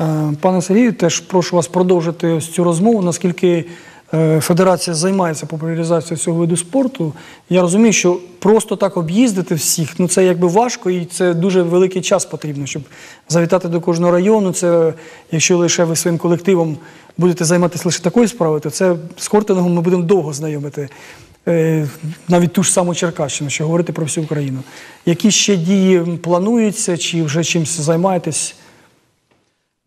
Е, Пане Сергію, теж прошу вас продовжити ось цю розмову, наскільки е, федерація займається популяризацією цього виду спорту. Я розумію, що просто так об'їздити всіх, ну це якби важко, і це дуже великий час потрібно, щоб завітати до кожного району. Це якщо лише ви своїм колективом будете займатися лише такою справою, то це з хортингом ми будемо довго знайомити. Е, Навіть ту ж саму Черкащину, що говорити про всю Україну. Які ще дії плануються, чи вже чимось займаєтесь?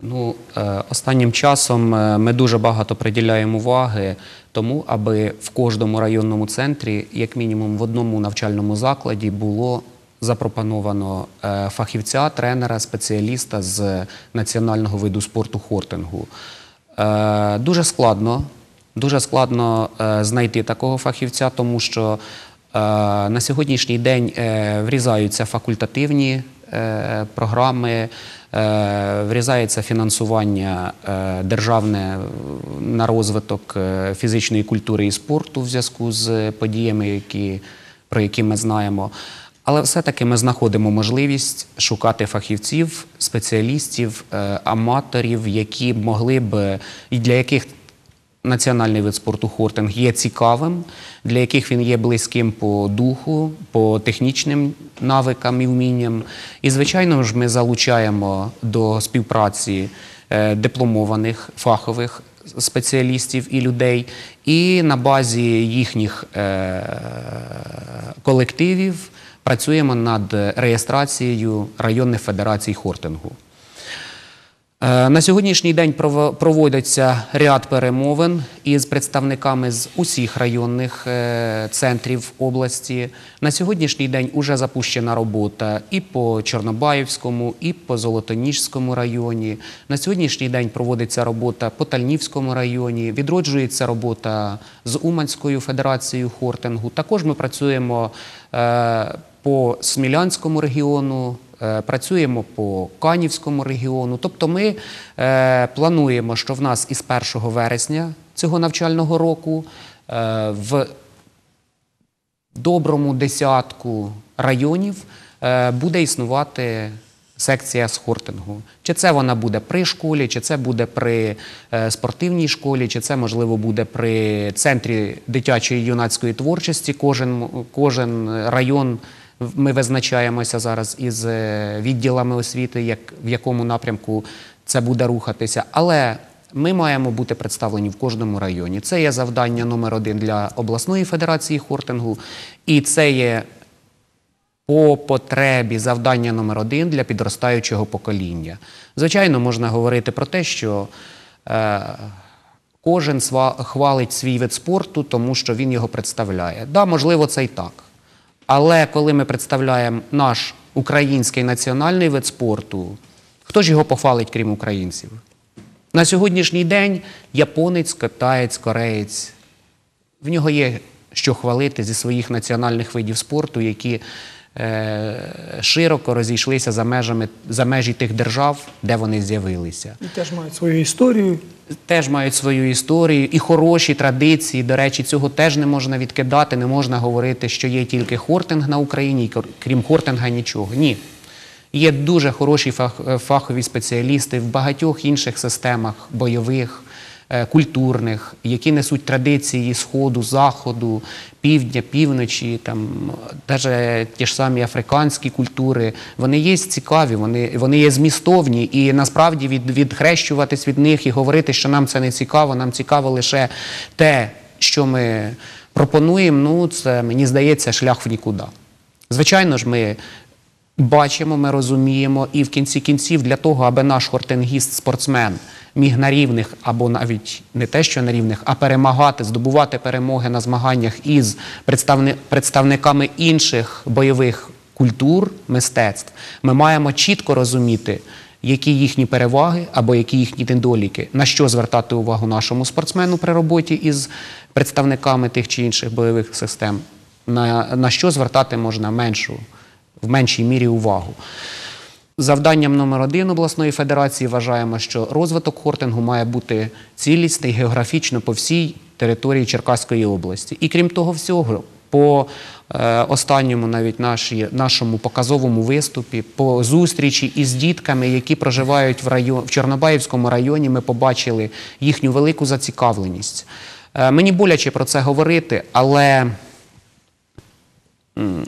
Ну, е, останнім часом е, ми дуже багато приділяємо уваги тому, аби в кожному районному центрі, як мінімум в одному навчальному закладі, було запропоновано е, фахівця, тренера, спеціаліста з національного виду спорту хортингу. Дуже складно, дуже складно знайти такого фахівця, тому що на сьогоднішній день врізаються факультативні програми, врізається фінансування е, державне на розвиток е, фізичної культури і спорту в зв'язку з подіями, які, про які ми знаємо. Але все-таки ми знаходимо можливість шукати фахівців, спеціалістів, е, аматорів, які могли б і для яких національний вид спорту хортинг є цікавим, для яких він є близьким по духу, по технічним навикам і вмінням. І, звичайно ж, ми залучаємо до співпраці е, дипломованих фахових спеціалістів і людей, і на базі їхніх е, колективів працюємо над реєстрацією районних федерацій хортингу. Е, На сьогоднішній день прово- проводиться ряд перемовин із представниками з усіх районних е, центрів області. На сьогоднішній день уже запущена робота і по Чорнобаївському, і по Золотоніжському районі. На сьогоднішній день проводиться робота по Тальнівському районі. Відроджується робота з Уманською федерацією хортингу. Також ми працюємо е, по Смілянському регіону. Е, Працюємо по Канівському регіону. Тобто ми е, плануємо, що в нас із 1 вересня цього навчального року е, в доброму десятку районів буде існувати секція з хортингу. Чи це вона буде при школі, чи це буде при спортивній школі, чи це можливо буде при центрі дитячої юнацької творчості. Кожен, район ми визначаємося зараз із е, відділами освіти, як, в якому напрямку це буде рухатися. Але ми маємо бути представлені в кожному районі. Це є завдання номер один для обласної федерації хортингу, і це є по потребі завдання номер один для підростаючого покоління. Звичайно, можна говорити про те, що е, кожен хвалить свій вид спорту, тому що він його представляє. Да, можливо, це і так. Але коли ми представляємо наш український національний вид спорту, хто ж його похвалить, крім українців? На сьогоднішній день японець, китаєць, кореєць в нього є що хвалити зі своїх національних видів спорту, які е, широко розійшлися за межами за межі тих держав, де вони з'явилися. І теж мають свою історію. Теж мають свою історію і хороші традиції. До речі, цього теж не можна відкидати. Не можна говорити, що є тільки хортинг на Україні, і крім хортинга нічого. Ні. Є дуже хороші фах- фахові спеціалісти в багатьох інших системах бойових, культурних, які несуть традиції сходу, заходу, півдня, півночі, там навіть ті ж самі африканські культури. Вони є цікаві, вони, вони є змістовні, і насправді від, відхрещуватись від них і говорити, що нам це не цікаво, нам цікаво лише те, що ми пропонуємо. Ну, це мені здається шлях в нікуди. Звичайно ж, ми бачимо, ми розуміємо, і в кінці кінців для того, аби наш хортингіст, спортсмен міг на рівних або навіть не те, що на рівних, а перемагати, здобувати перемоги на змаганнях із представни- представниками інших бойових культур, мистецтв, ми маємо чітко розуміти. Які їхні переваги або які їхні недоліки, на що звертати увагу нашому спортсмену при роботі із представниками тих чи інших бойових систем, на, на що звертати можна меншу в меншій мірі увагу. Завданням номер один обласної федерації вважаємо, що розвиток хортингу має бути цілісний географічно по всій території Черкаської області. І крім того всього, По е, останньому навіть наші, нашому показовому виступі, по зустрічі із дітками, які проживають в, район, в Чорнобаївському районі, ми побачили їхню велику зацікавленість. Е, мені боляче про це говорити, але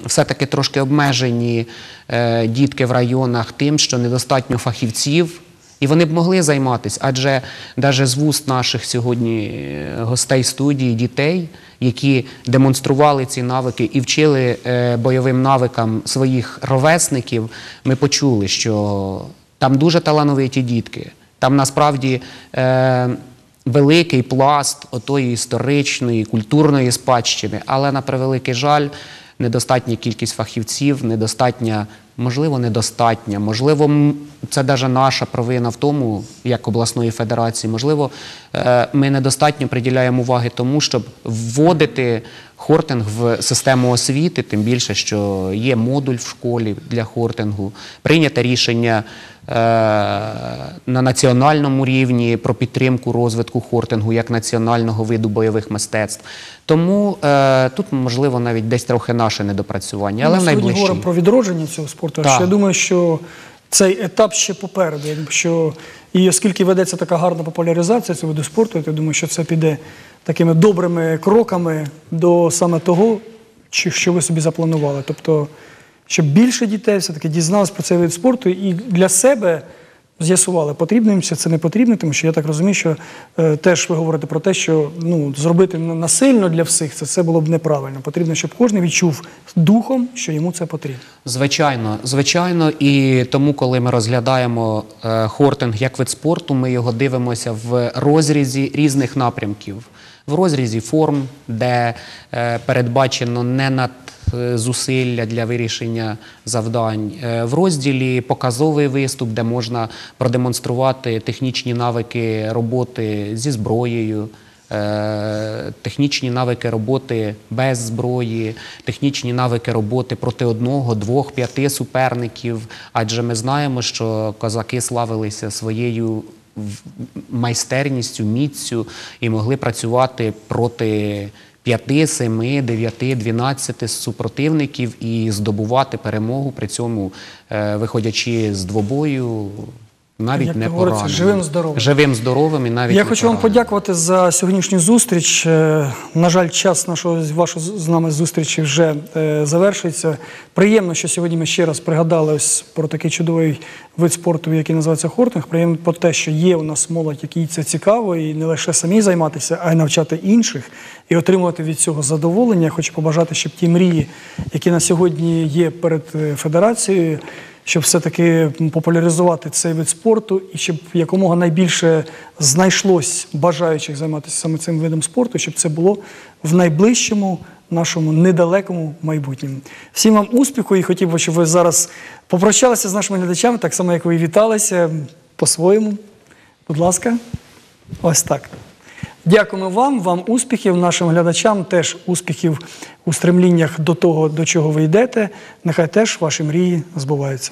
все-таки трошки обмежені е, дітки в районах тим, що недостатньо фахівців. І вони б могли займатися, адже навіть з вуст наших сьогодні е, гостей студії, дітей, які демонстрували ці навики і вчили е, бойовим навикам своїх ровесників, ми почули, що там дуже талановиті дітки. Там насправді великий пласт отої історичної, культурної спадщини, але на превеликий жаль, недостатня кількість фахівців, недостатня, можливо, недостатня, можливо, це навіть наша провина в тому, як обласної федерації. Можливо, е, ми недостатньо приділяємо уваги тому, щоб вводити хортинг в систему освіти, тим більше, що є модуль в школі для хортингу, прийняте рішення на національному рівні про підтримку розвитку хортингу як національного виду бойових мистецтв. Тому е, тут можливо навіть десь трохи наше недопрацювання, але Ми сьогодні говоримо про відродження цього спорту. Так. Що я думаю, що цей етап ще попереду. Що, і оскільки ведеться така гарна популяризація цього виду спорту, я думаю, що це піде такими добрими кроками до саме того, що ви собі запланували. Тобто, щоб більше дітей все-таки дізналось про цей вид спорту і для себе з'ясували, потрібно їм це не потрібно, тому що я так розумію, що е, теж ви говорите про те, що ну, зробити насильно для всіх це, це було б неправильно. Потрібно, щоб кожен відчув духом, що йому це потрібно. Звичайно, звичайно, і тому, коли ми розглядаємо е, хортинг як вид спорту, ми його дивимося в розрізі різних напрямків, в розрізі форм, де е, передбачено не над е, зусилля для вирішення завдань, е, в розділі показовий виступ, де можна продемонструвати технічні навики роботи зі зброєю. Е, технічні навики роботи без зброї, технічні навики роботи проти одного, двох, п'яти суперників. Адже ми знаємо, що козаки славилися своєю майстерністю, міцю і могли працювати проти. П'яти, семи, дев'яти, дванадцяти супротивників і здобувати перемогу при цьому, е, виходячи з двобою, навіть Як не пораненим. живим, здоровим. Живим, здоровим і навіть Я не хочу вам подякувати за сьогоднішню зустріч. Е, На жаль, час нашого вашої з нами зустрічі вже е, завершується. Приємно, що сьогодні ми ще раз пригадали ось про такий чудовий вид спорту, який називається хортинг. Приємно про те, що є у нас молодь, якій це цікаво, і не лише самі займатися, а й навчати інших і отримувати від цього задоволення. Я Хочу побажати, щоб ті мрії, які на сьогодні є перед е, федерацією, щоб все-таки популяризувати цей вид спорту і щоб якомога найбільше знайшлось бажаючих займатися саме цим видом спорту, щоб це було в найближчому нашому недалекому майбутньому. Всім вам успіху і хотів би, щоб ви зараз попрощалися з нашими глядачами, так само, як ви віталися по-своєму. Будь ласка, ось так. Дякуємо вам, вам успіхів, нашим глядачам теж успіхів у стремліннях до того, до чого ви йдете. Нехай теж ваші мрії збуваються.